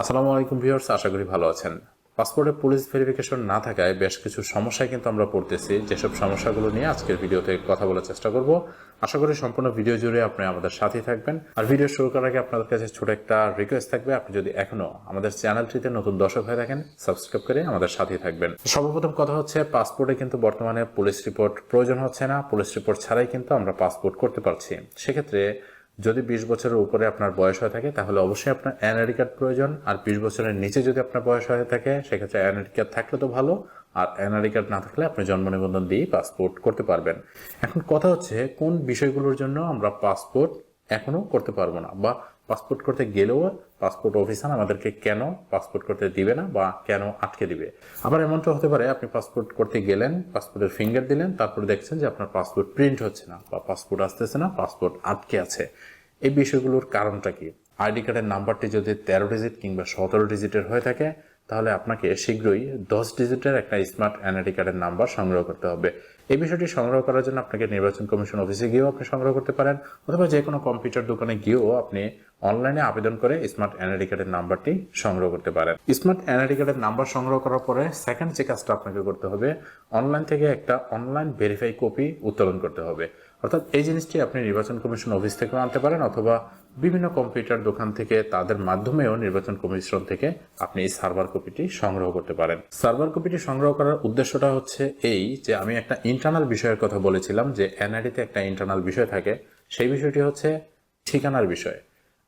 আসসালামু আলাইকুম ভিউয়ার্স, আশা করি ভালো আছেন। পাসপোর্টে পুলিশ ভেরিফিকেশন না থাকায় বেশ কিছু সমস্যায় কিন্তু আমরা পড়তেছি। যেসব সমস্যাগুলো নিয়ে আজকের ভিডিওতে কথা বলার চেষ্টা করব, আশা করি সম্পূর্ণ ভিডিও জুড়ে আপনি আমাদের সাথেই থাকবেন। আর ভিডিও শুরু করার আগে আপনাদের কাছে ছোট একটা রিকোয়েস্ট থাকবে, আপনি যদি এখনও আমাদের চ্যানেলটিতে নতুন দর্শক হয়ে থাকেন সাবস্ক্রাইব করে আমাদের সাথেই থাকবেন। সর্বপ্রথম কথা হচ্ছে, পাসপোর্টে কিন্তু বর্তমানে পুলিশ রিপোর্ট প্রয়োজন হচ্ছে না। পুলিশ রিপোর্ট ছাড়াই কিন্তু আমরা পাসপোর্ট করতে পারছি। সেক্ষেত্রে যদি বিশ বছরের উপরে আপনার বয়স হয়ে থাকে, তাহলে অবশ্যই আপনার এনআইডি কার্ড প্রয়োজন। আর বিশ বছরের নিচে যদি আপনার বয়স হয়ে থাকে, সেক্ষেত্রে এনআইডি কার্ড থাকলে তো ভালো। আর এনআইডি কার্ড না থাকলে আপনি জন্ম নিবন্ধন দিয়েই পাসপোর্ট করতে পারবেন। এখন কথা হচ্ছে, কোন বিষয়গুলোর জন্য আমরা পাসপোর্ট এখনও করতে পারব না? বা পাসপোর্ট করতে গেলেও পাসপোর্ট অফিসার আমাদেরকে কেন পাসপোর্ট করতে দিবে না বা কেন আটকে দিবে? আবার এমনটা হতে পারে, আপনি পাসপোর্ট করতে গেলেন, পাসপোর্টের ফিঙ্গার দিলেন, তারপরে দেখছেন যে আপনার পাসপোর্ট প্রিন্ট হচ্ছে না বা পাসপোর্ট আসতেছে না, পাসপোর্ট আটকে আছে। এই বিষয়গুলোর কারণটা কি? আইডি কার্ডের নাম্বারটি যদি তেরো ডিজিট কিংবা সতেরো ডিজিটের হয়ে থাকে, তাহলে আপনাকে শীঘ্রই দশ ডিজিটের একটা স্মার্ট এনআইডি কার্ডের নাম্বার সংগ্রহ করতে হবে। এই বিষয়টি সংগ্রহ করার জন্য আপনাকে নির্বাচন কমিশন অফিসে গিয়েও আপনি সংগ্রহ করতে পারেন, অথবা যে কোনো কম্পিউটার দোকানে গিয়েও আপনি অনলাইনে আবেদন করে স্মার্ট এনআইডি কার্ডের নাম্বারটি সংগ্রহ করতে পারেন। স্মার্ট এনআইডি কার্ডের নাম্বার সংগ্রহ করার পরে সেকেন্ড যে কাজটা আপনাকে করতে হবে অনলাইন থেকে একটা অনলাইন ভেরিফাই কপি উত্তোলন করতে হবে। অর্থাৎ এই জিনিসটি আপনি নির্বাচন কমিশন অফিস থেকেও আনতে পারেন অথবা বিভিন্ন কম্পিউটার দোকান থেকে তাদের মাধ্যমেও নির্বাচন কমিশন থেকে আপনি এই সার্ভার কপিটি সংগ্রহ করতে পারেন। সার্ভার কপিটি সংগ্রহ করার উদ্দেশ্যটা হচ্ছে এই যে আমি একটা ইন্টারনাল বিষয়ের কথা বলেছিলাম যে এনআইডিতে একটা ইন্টারনাল বিষয় থাকে, সেই বিষয়টি হচ্ছে ঠিকানার বিষয়।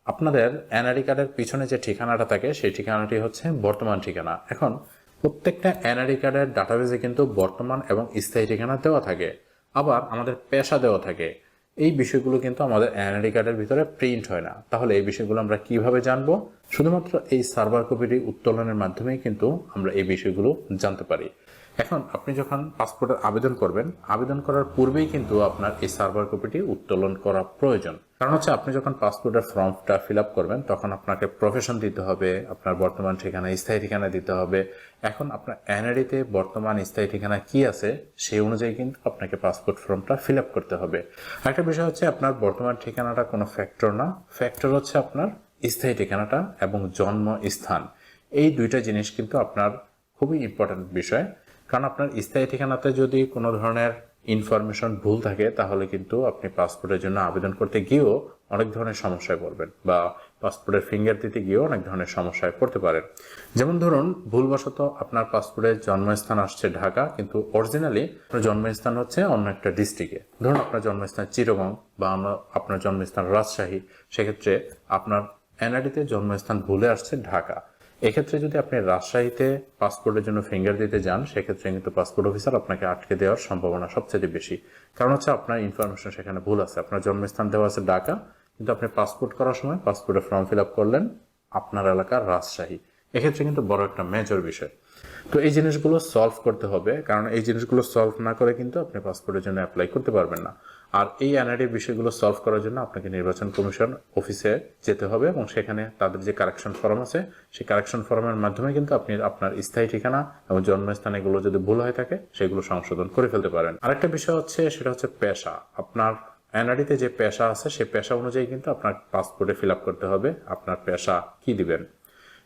আপনাদের এনআইডি কার্ডের পিছনে যে ঠিকানাটা থাকে, সেই ঠিকানাটি হচ্ছে বর্তমান ঠিকানা। এখন, প্রত্যেকটা এনআইডি কার্ডের ডাটাবেজে কিন্তু বর্তমান এবং স্থায়ী ঠিকানা দেওয়া থাকে। আবার আমাদের পেশা দেওয়া থাকে। এই বিষয়গুলো কিন্তু আমাদের এনআইডি কার্ডের ভিতরে প্রিন্ট হয় না। তাহলে এই বিষয়গুলো আমরা কীভাবে জানব? শুধুমাত্র এই সার্ভার কপিটি উত্তোলনের মাধ্যমেই কিন্তু আমরা এই বিষয়গুলো জানতে পারি। এখন, আপনি যখন পাসপোর্টের আবেদন করবেন, আবেদন করার পূর্বেই কিন্তু আপনার এই সার্ভার কপিটি উত্তোলন করা প্রয়োজন। কারণ হচ্ছে আপনি যখন পাসপোর্টের ফর্মটা ফিল আপ করবেন, তখন আপনাকে প্রফেশন দিতে হবে, আপনার বর্তমান ঠিকানা, স্থায়ী ঠিকানা দিতে হবে। এখন আপনার এনআইডিতে বর্তমান স্থায়ী ঠিকানা কি আছে, সেই অনুযায়ী কিন্তু আপনাকে পাসপোর্ট ফর্মটা ফিল আপ করতে হবে। একটা বিষয় হচ্ছে আপনার বর্তমান ঠিকানাটা কোনো ফ্যাক্টর না। ফ্যাক্টর হচ্ছে আপনার স্থায়ী ঠিকানাটা এবং জন্ম স্থান। এই দুইটা জিনিস কিন্তু আপনার খুবই ইম্পর্টেন্ট বিষয়। কারণ আপনার স্থায়ী ঠিকানাতে যদি কোনো ধরনের ইনফরমেশন ভুল থাকে, তাহলে কিন্তু আপনি পাসপোর্টের জন্য আবেদন করতে গিয়েও অনেক ধরনের সমস্যায় পড়বেন বা পাসপোর্টের ফিঙ্গার দিতে গিয়েও অনেক ধরনের সমস্যায় পড়তে পারেন। যেমন ধরুন, ভুলবশত আপনার পাসপোর্টের জন্মস্থান আসছে ঢাকা, কিন্তু অরিজিনালি আপনার জন্মস্থান হচ্ছে অন্য একটা ডিস্ট্রিক্টে ধরুন, আপনার জন্মস্থান চিরগং বা আমরা- আপনার জন্মস্থান রাজশাহী, সেক্ষেত্রে আপনার এনআইডিতে জন্মস্থান ভুলে আসছে ঢাকা। এক্ষেত্রে যদি আপনি রাজশাহীতে পাসপোর্টের জন্য ফিঙ্গার দিতে যান, সেক্ষেত্রে কিন্তু পাসপোর্ট অফিসার আপনাকে আটকে দেওয়ার সম্ভাবনা সবচেয়ে বেশি। কারণ হচ্ছে আপনার ইনফরমেশন সেখানে ভুল আছে। আপনার জন্মস্থান দেওয়া আছে ঢাকা, কিন্তু আপনি পাসপোর্ট করার সময় পাসপোর্টে ফর্ম ফিল আপ করলেন, আপনার এলাকার রাজশাহী। এক্ষেত্রে কিন্তু বড় একটা মেজর বিষয়। তো এই জিনিসগুলো সলভ করতে হবে, কারণ এই জিনিসগুলো সলভ না করে কিন্তু আপনি পাসপোর্টের জন্য অ্যাপ্লাই করতে পারবেন না। আর এই এনআইডি বিষয়গুলো সলভ করার জন্য আপনাকে নির্বাচন কমিশন অফিসে যেতে হবে এবং সেখানে তাদের যে কারেকশন ফর্ম আছে, সেই কারেকশন ফর্মের মাধ্যমে কিন্তু আপনি আপনার স্থায়ী ঠিকানা এবং জন্মস্থান এগুলো যদি ভুল হয়ে থাকে, সেগুলো সংশোধন করে ফেলতে পারেন। আরেকটা বিষয় হচ্ছে, সেটা হচ্ছে পেশা। আপনার এনআইডিতে যে পেশা আছে সেই পেশা অনুযায়ী কিন্তু আপনার পাসপোর্টে ফিল আপ করতে হবে। আপনার পেশা কি দিবেন?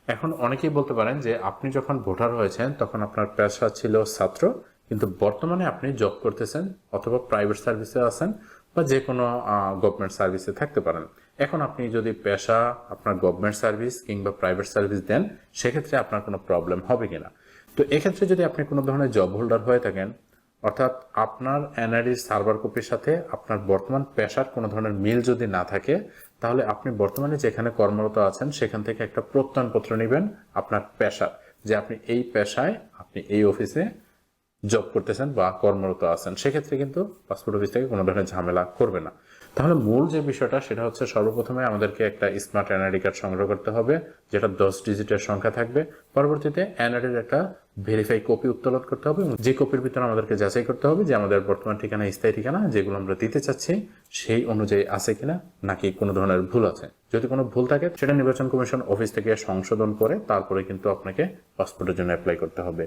এখন অনেকেই বলতে পারেন যে আপনি যখন ভোটার হয়েছেন, তখন আপনার পেশা ছিল ছাত্র, কিন্তু বর্তমানে আপনি জব করতেছেন অথবা প্রাইভেট সার্ভিসে আছেন বা যে কোনো গভর্নমেন্ট সার্ভিসে থাকতে পারেন। এখন আপনি যদি পেশা আপনার গভর্নমেন্ট সার্ভিস কিংবা প্রাইভেট সার্ভিস দেন, সেক্ষেত্রে আপনার কোনো প্রবলেম হবে কিনা। তো এক্ষেত্রে যদি আপনি কোনো ধরনের জব হোল্ডার হয়ে থাকেন অর্থাৎ আপনার এনআইডির সার্ভার কপির সাথে আপনার বর্তমান পেশার কোনো ধরনের মিল যদি না থাকে, তাহলে আপনি বর্তমানে যেখানে কর্মরত আছেন, সেখান থেকে একটা প্রত্যয়নপত্র নেবেন আপনার পেশার, যে আপনি এই পেশায় আপনি এই অফিসে জব করতেছেন বা কর্মরত আছেন। সেক্ষেত্রে কিন্তু পাসপোর্ট অফিস থেকে কোনো ধরনের ঝামেলা করবে না। তাহলে মূল যে বিষয়টা, সেটা হচ্ছে সর্বপ্রথমে আমাদেরকে একটা স্মার্ট এনআইডি কার্ড সংগ্রহ করতে হবে, যেটা দশ ডিজিটের সংখ্যা থাকবে। পরবর্তীতে এনআইডির একটা ভেরিফাই কপি উত্তোলন করতে হবে এবং যে কপির ভিতরে আমাদেরকে যাচাই করতে হবে যে আমাদের বর্তমান ঠিকানা স্থায়ী ঠিকানা যেগুলো আমরা দিতে চাচ্ছি, সেই অনুযায়ী আছে কিনা নাকি কোনো ধরনের ভুল আছে। যদি কোনো ভুল থাকে, সেটা নির্বাচন কমিশন অফিস থেকে সংশোধন করে তারপরে কিন্তু আপনাকে পাসপোর্টের জন্য অ্যাপ্লাই করতে হবে।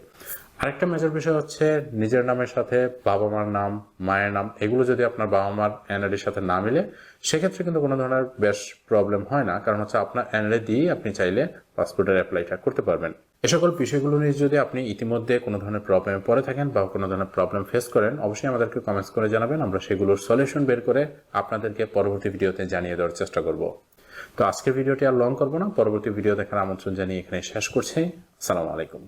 আরেকটা মেজর বিষয় হচ্ছে নিজের নামের সাথে বাবা মার নাম, মায়ের নাম, এগুলো যদি আপনার বাবা মার এনআইডির সাথে না মিলে সেক্ষেত্রে কিন্তু কোনো ধরনের বেশ প্রবলেম হয় না। কারণ হচ্ছে আপনার এনএলএ দিয়েই আপনি চাইলে পাসপোর্টের অ্যাপ্লাইটা করতে পারবেন। এ সকল বিষয়গুলো নিয়ে যদি আপনি ইতিমধ্যে কোনো ধরনের প্রবলেমে পড়ে থাকেন বা কোনো ধরনের প্রবলেম ফেস করেন, অবশ্যই আমাদেরকে কমেন্টস করে জানাবেন। আমরা সেগুলোর সলিউশন বের করে আপনাদেরকে পরবর্তী ভিডিওতে জানিয়ে দেওয়ার চেষ্টা করব। তো আজকের ভিডিওটি আর লং করব না। পরবর্তী ভিডিও দেখার আমন্ত্রণ জানিয়ে এখানে শেষ করছি। আসসালামু আলাইকুম।